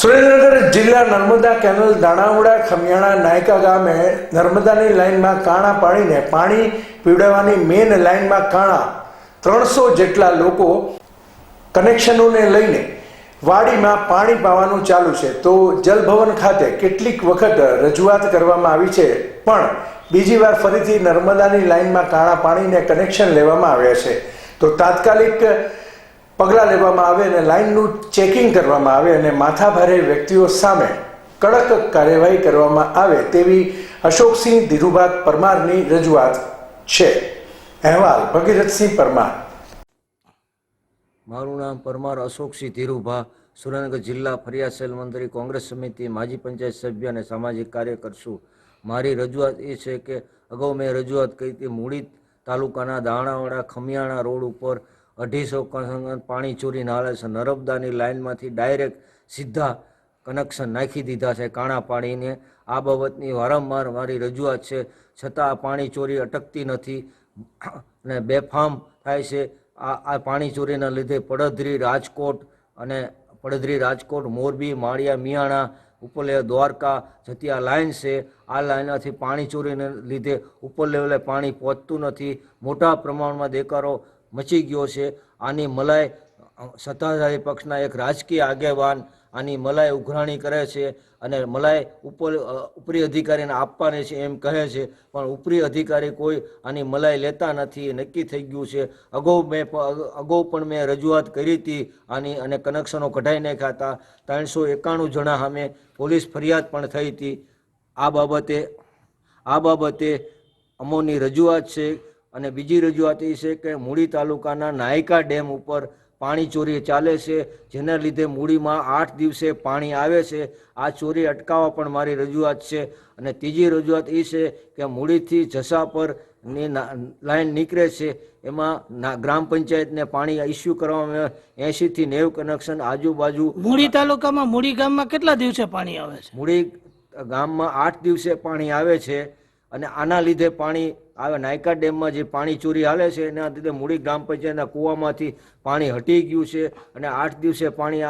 સુરેન્દ્રનગર જિલ્લા નર્મદા કેનલ દાણાવડા ખમિયાણા નાયકા ગામે નર્મદાની લાઇનમાં કાણા પાડીને પાણી પીવડાવવાની મેન લાઇનમાં કાણા ત્રણસો જેટલા લોકો કનેક્શનોને લઈને વાડીમાં પાણી પાવાનું ચાલુ છે. તો જલભવન ખાતે કેટલીક વખત રજૂઆત કરવામાં આવી છે. પણ બીજી વાર ફરીથી નર્મદાની લાઇનમાં કાણા પાણીને કનેક્શન લેવામાં આવ્યા છે. તો તાત્કાલિક પગલાં લેવામાં આવે અને લાઇનનું ચેકિંગ કરવામાં આવે અને માથાભારે વ્યક્તિઓ સામે કડક કાર્યવાહી કરવામાં આવે તેવી અશોકસિંહ ધીરુભા પરમારની રજૂઆત છે. અહેવાલ, ભગીરથસિંહ પરમાર. મારું નામ પરમાર અશોકસિંહ ધીરુભા, સુરેન્દ્રનગર જિલ્લા ફરિયાદ સેલ મંત્રી, કોંગ્રેસ સમિતિ, માજી પંચાયત સભ્ય અને સામાજિક કાર્યકર છું મારી રજૂઆત એ છે કે અગાઉ મેં રજૂઆત કરી હતી મૂડી તાલુકાના દાણાવાડા ખમિયાણા રોડ ઉપર અઢીસો પાણી ચોરીને હાલે છે. નર્મદાની લાઇનમાંથી ડાયરેક્ટ સીધા કનેક્શન નાખી દીધા છે. કાણા પાણીને આ બાબતની વારંવાર મારી રજૂઆત છે. છતાં આ પાણી ચોરી અટકતી નથી અને બેફામ થાય છે. આ આ પાણી ચોરીના લીધે પડધરી રાજકોટ અને પડધરી રાજકોટ, મોરબી, માળિયા, મિયાણા ઉપર લેવલ દ્વારકા જતી આ લાઈન છે. આ લાઈનમાંથી પાણી ચોરીને લીધે ઉપર લેવલે પાણી પહોંચતું નથી. મોટા પ્રમાણમાં દેકારો મચી ગયો છે. આની મલાઈ, સત્તાધારી પક્ષના એક રાજકીય આગેવાન આની મલાઈ ઉઘરાણી કરે છે અને મલાઈ ઉપર ઉપરી અધિકારીને આપવાની છે એમ કહે છે. પણ ઉપરી અધિકારી કોઈ આની મલાઈ લેતા નથી નક્કી થઈ ગયું છે. અગાઉ મેં અગાઉ પણ મેં રજૂઆત કરી હતી આની અને કનેક્શનો કઢાઈ નાખ્યા હતા. ત્રણસો એકાણું જણા સામે પોલીસ ફરિયાદ પણ થઈ હતી. આ બાબતે આ બાબતે અમોની રજૂઆત છે. અને બીજી રજૂઆત એ છે કે મૂડી તાલુકાના નાયકા ડેમ ઉપર પાણી ચોરી ચાલે છે જેના લીધે મૂડીમાં આઠ દિવસે પાણી આવે છે. આ ચોરી અટકાવવા પણ મારી રજૂઆત છે. અને ત્રીજી રજૂઆત એ છે કે મૂડીથી જસા પરની લાઈન નીકળે છે. એમાં ગ્રામ પંચાયતને પાણી ઇસ્યુ કરવામાં એંશીથી નેવ કનેક્શન આજુબાજુ મૂળી તાલુકામાં મૂળી ગામમાં કેટલા દિવસે પાણી આવે છે? મૂળી ગામમાં આઠ દિવસે પાણી આવે છે. અને આના લીધે પાણી આવે, નાયકા ડેમમાં જે પાણી ચોરી હાલે છે, એના લીધે મૂળી ગ્રામ પંચાયતના કૂવામાંથી પાણી હટી ગયું છે અને આઠ દિવસે પાણી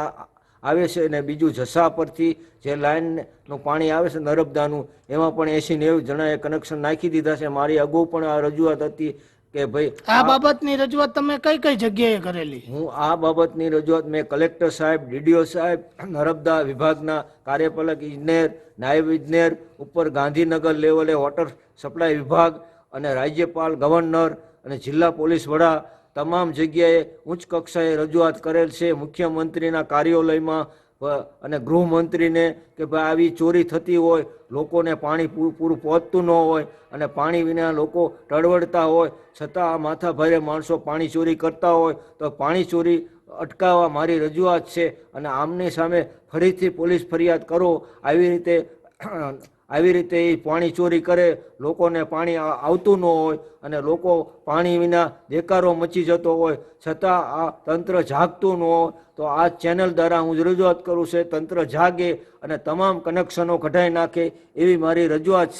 આવે છે અને બીજું જસા પરથી જે લાઇનનું પાણી આવે છે નર્મદાનું, એમાં પણ એંસી નેવું જણાએ કનેક્શન નાખી દીધા છે. મારી અગાઉ પણ આ રજૂઆત હતી કે ભાઈ આ બાબતની રજૂઆત તમે કઈ કઈ જગ્યાએ કરેલી? હું આ બાબતની રજૂઆત મેં કલેક્ટર સાહેબ ડીડીઓ સાહેબ નર્મદા વિભાગના કાર્યપાલક ઇજનેર નાયબ ઇજનેર ઉપર ગાંધીનગર લેવલે વોટર સપ્લાય વિભાગ અને રાજ્યપાલ ગવર્નર અને જિલ્લા પોલીસ વડા તમામ જગ્યાએ ઉચ્ચ કક્ષાએ રજૂઆત કરેલ છે. મુખ્યમંત્રીના કાર્યાલયમાં અને ગૃહમંત્રીને કે ભાઈ આવી ચોરી થતી હોય, લોકોને પાણી પૂરું પહોંચતું ન હોય, અને પાણી વિના લોકો ટળવડતા હોય, છતાં આ માથાભારે માણસો પાણી ચોરી કરતા હોય, તો પાણી ચોરી અટકાવવા મારી રજૂઆત છે. અને આમની સામે ફરીથી પોલીસ ફરિયાદ કરો. આવી રીતે આવી રીતે એ પાણી ચોરી કરે, લોકોને પાણી આવતું ન હોય અને લોકો પાણી વિના દેકારો મચી જતો હોય, છતાં આ તંત્ર જાગતું ન હોય, તો આ ચેનલ દ્વારા હું રજૂઆત કરું છે તંત્ર જાગે અને તમામ કનેક્શનો કઢાઈ નાખે એવી મારી રજૂઆત છે.